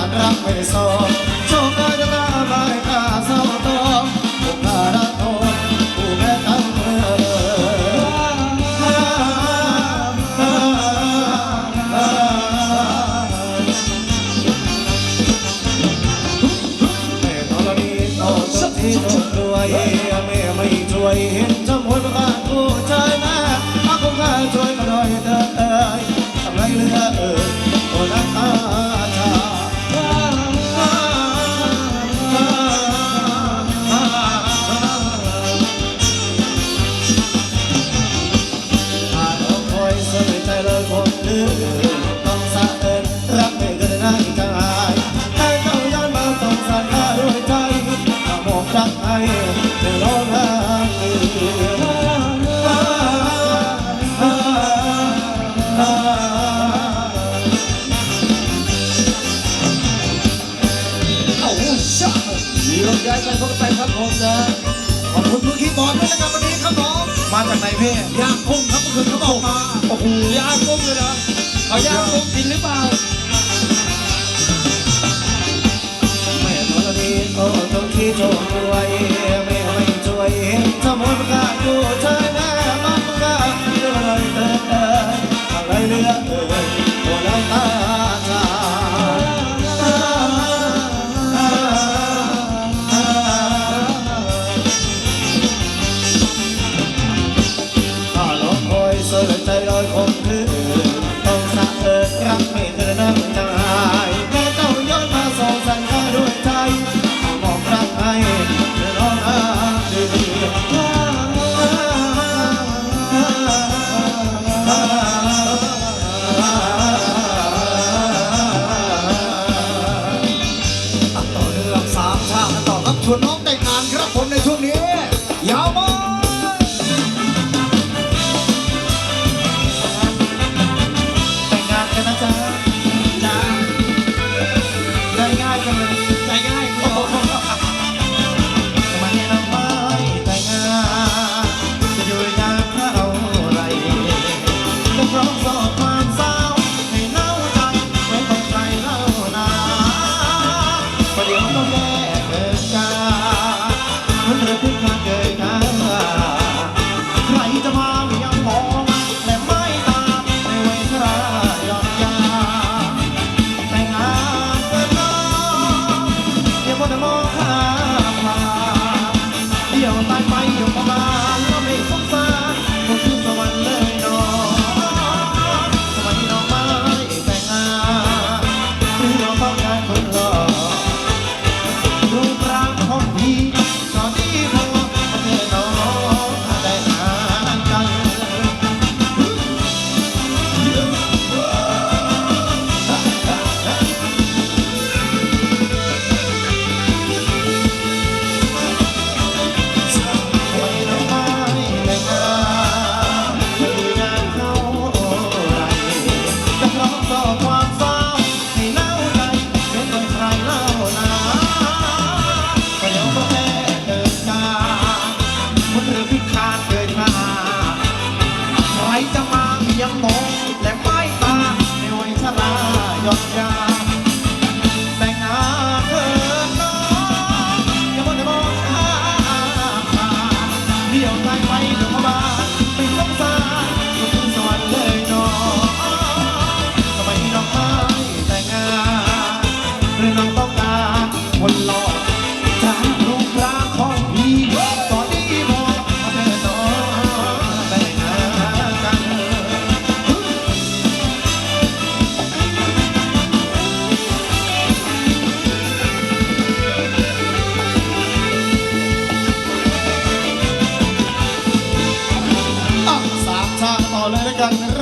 านรักไม่โซโก เต่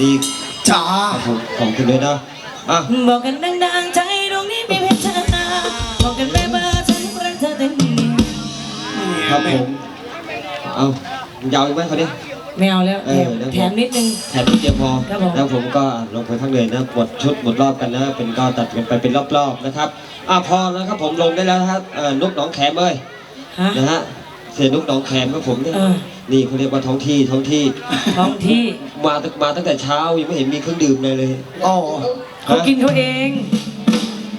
ดีจ้าครับผมของคุณเลยนะอะบอกกันดังๆใจดวงนี้มีเพียงเธอบอกกันไปว่าฉันรักเธอเต็มเดียวครับผมเอายาวอีกไหมเขาเนี่ยไม่เอาแล้วเอแถอมแล้วแถมนิดนึงแถมนิดเดียวพอครับผมแล้วผมก็ลงไปพักเลยนะหมดชุดหมดรอบกันนะเป็นก็ตัดกันไปเป็นรอบๆนะครับอะพอแล้วครับผมลงได้แล้วนะครับเอ่อนุกหนองแขมเอ้ยฮะนะฮะ เสียนุกหนองแขมครับผมเนี่ย เออ นี่เขาเรียกว่าท้องที่ท้องที่ ท้องที่มาตั้งมาตั้งแต่เช้ายังไม่เห็นมีเครื่องดื่มเลยเลยอ๋อเขากินเขาเอง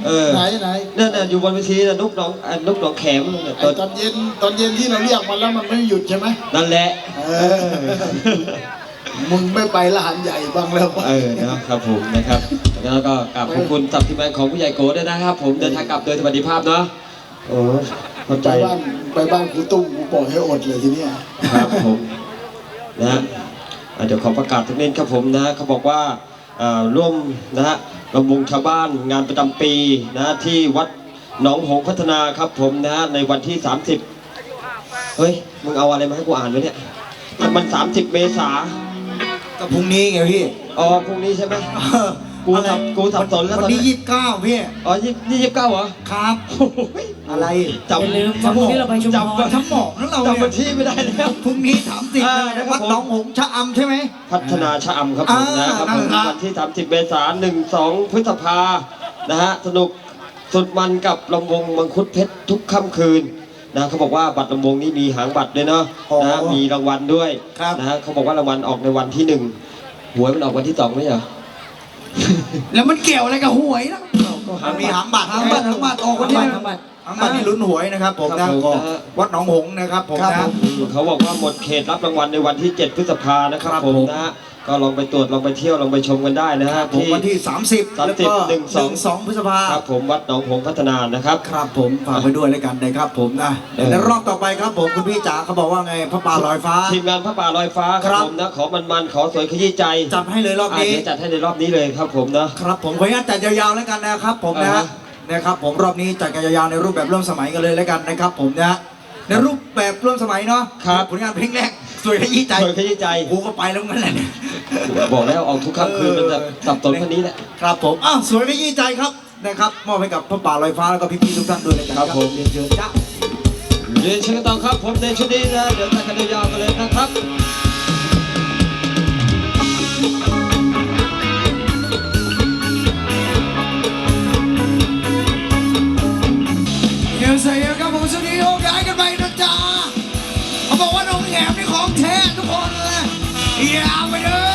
เออไหนไหนนั่นน่ะอยู่บนเวทีน่ะนุกหนองอะนุกหนองแขมเนี่ยไอ้ตอนเย็นตอนเย็นที่เราเรียกมันแล้วมันไม่หยุดใช่ไหมนั่นแหละ เออ มึงไม่ไปละหันใหญ่บ้างแล้วเออนะครับผมนะครับแล้วก็กราบขอบคุณสับทีมงานของผู้ใหญ่โกด้วยนะครับ ผมเดินทางกลับโดยสวัสดิภาพเนาะโอ้ เข้าไปใจบ้านไปบ้านครูตุ้มกูปล่อยให้อดเลยทีเนี้ยครับผมนะฮะอะเดี๋ยวขอประกาศทุกนิดครับผมนะเขาบอกว่าอ่าร่วมนะฮะรำวงชาวบ้านงานประจำปีนะที่วัดหนองหงส์พัฒนาครับผมนะฮะในวันที่ 30 เฮ้ย มึงเอาอะไรมาให้กูอ่านวะเนี่ยมัน 30 เมษาก็พรุ่งนี้ไงพี่ อ๋อพรุ่งนี้ใช่ไหม กูสับกูสับสนแล้ววัตอนนนี้นี้ยี่สิบเก้าพี่อ๋อยี่ยี่สิบเก้าเหรอครับโอ้ยอะไรจำอย่าลืมวันพรุ่งนี้เราไปชุมพจำรทั้งหมอกทั้งเราจำวันที่ไม่ได้แล้วพรุ่งนี้สามสิบอ่านะครับวัดผมหนองหงส์ชะอำใช่ไหมพัฒนาชะอำครับผมอ่านะครับผมนั่นครับวันที่30เมษายน1 2พฤษภานะฮะสนุกสุดมันกับลำวงมังคุดเพชรทุกค่ำคืนนะเขาบอกว่าบัตรลำวงนี่มีหางบัตรด้วยเนาะนะฮะมีรางวัลด้วยนะฮะเขาบอกว่ารางวัลออกในวันที่หนึ่งหวยมันออกวันที่สองไม่ใช่เหรอ แล้วมันเกี่ยวอะไรกับหวยนะก็หามันงมีบัตรหางบัตรหางบัตรหางบัตรออกวันนี้ทั้งบัตรหางบัตรนี่ลุ้นหวยนะครับผมครันะบผมก็นะฮะวัดหนองหงส์นะครับผมนะเขาบอกว่าหมดเขตรับรางวัลในวันที่ 7 พฤษภานะครับครับผมผมนะฮะ ก็ลองไปตรวจลองไปเที่ยวลองไปชมกันได้นะฮะผมวันที่ 30 แล้วก็30หนึ่ง12สองพฤษภาครับผมวัดหนองหงส์พัฒนานะครับ ครับผมฝากไปด้วยแล้วกันนะครับผมนะเออ แล้วรอบต่อไปครับผมคุณพี่จ๋าเขาบอกว่าไงพระป่าลอยฟ้า ทีมงานพระป่าลอยฟ้าคครัรับ บผมนะขอมันๆขอสวยขยี้ใจจัดให้เลยรอบอะนี้ เดี๋ยวจัดให้ในรอบนี้เลยครับผมนะ ครับผมขออนุญาตจัดยาวๆแล้วกันนะครับผมนะอ่าฮะฮะนะครับผมรอบนี้จัดกันยาวๆในรูปแบบร่วมสมัยกันเลยแล้วกันนะครับผมนะฮะ ในรูปแบบร่วมสมัยเนาะครับ ผลงานเพลงแรกสวยขยี้ใจสวยขยี้ใจ กูก็ไปแล้วงั้นแหละเนี่ยบอกแล้วออกทุกค่ำคืนมันจะสับสนคนนี้แหละ ครับผมอ้าวสวยขยี้ใจครับนะครับมอบให้กับพระป่าลอยฟ้าแล้วก็พี่ๆทุกท่านด้วยเลยกันครับผม เรียนเชิญจ้า เรียนเชิญต่อครับ ผมในชุดนี้นะ เดี๋ยวจัดกันยาวๆกันเลยนะครับเดี๋ยวใส่ครับผมช่วงนี้โยกย้ายกัน อย่า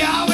ย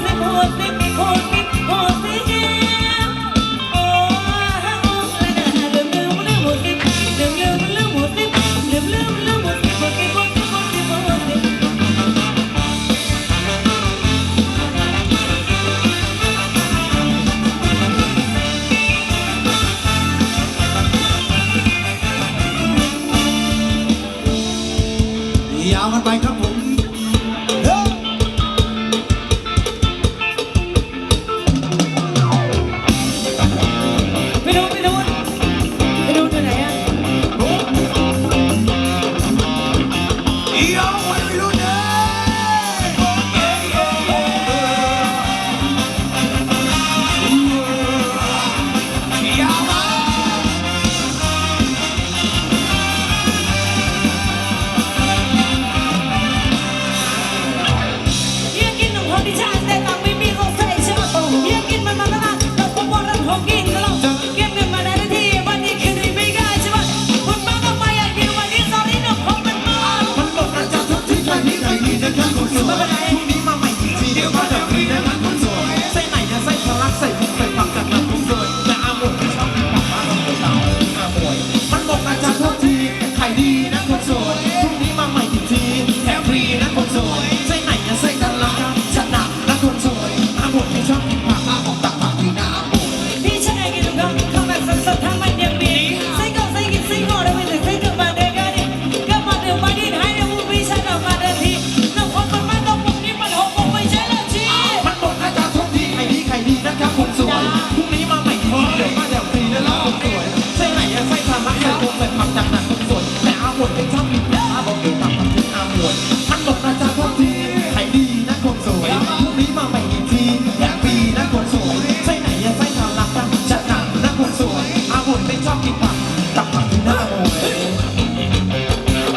เรื่อง